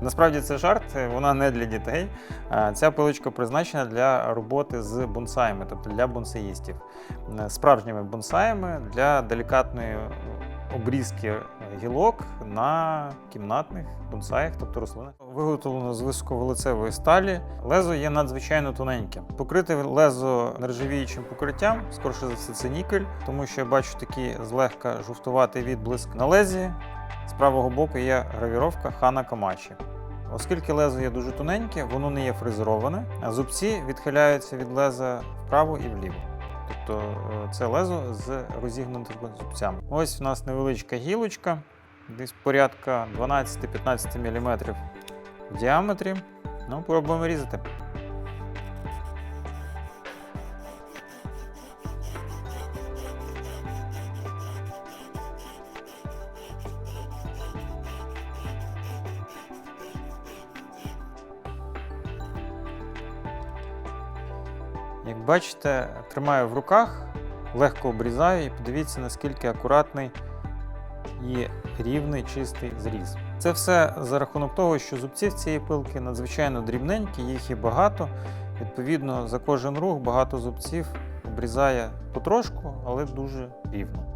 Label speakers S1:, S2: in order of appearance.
S1: Насправді це жарт, вона не для дітей. Е, Ця пилочка призначена для роботи з бонсаями, тобто для бонсаїстів. Е, Справжніми бонсаями для делікатної обрізки гілок на кімнатних бонсаях, тобто рослинах. Виготовлено з високоволицевої сталі. Лезо є надзвичайно тоненьким. Покрите лезо нержавіючим покриттям, скорше за все, це нікель, тому що я бачу такий злегка жовтуватий відблиск на лезі. З правого боку є гравіровка Хана Камачі. Оскільки лезо є дуже тоненьке, воно не є фрезероване, а зубці відхиляються від леза вправо і вліво. Тобто е, це лезо з розігнутими зубцями. Ось у нас невеличка гілочка, десь порядка 12-15 мм в діаметрі. Ну, пробуємо різати. Як бачите, тримаю в руках, легко обрізаю і подивіться, наскільки акуратний і рівний чистий зріз. Це все за рахунок того, що зубці в цієї пилки надзвичайно дрібненькі, їх і багато. Відповідно, за кожен рух багато зубців обрізає потрошку, але дуже рівно.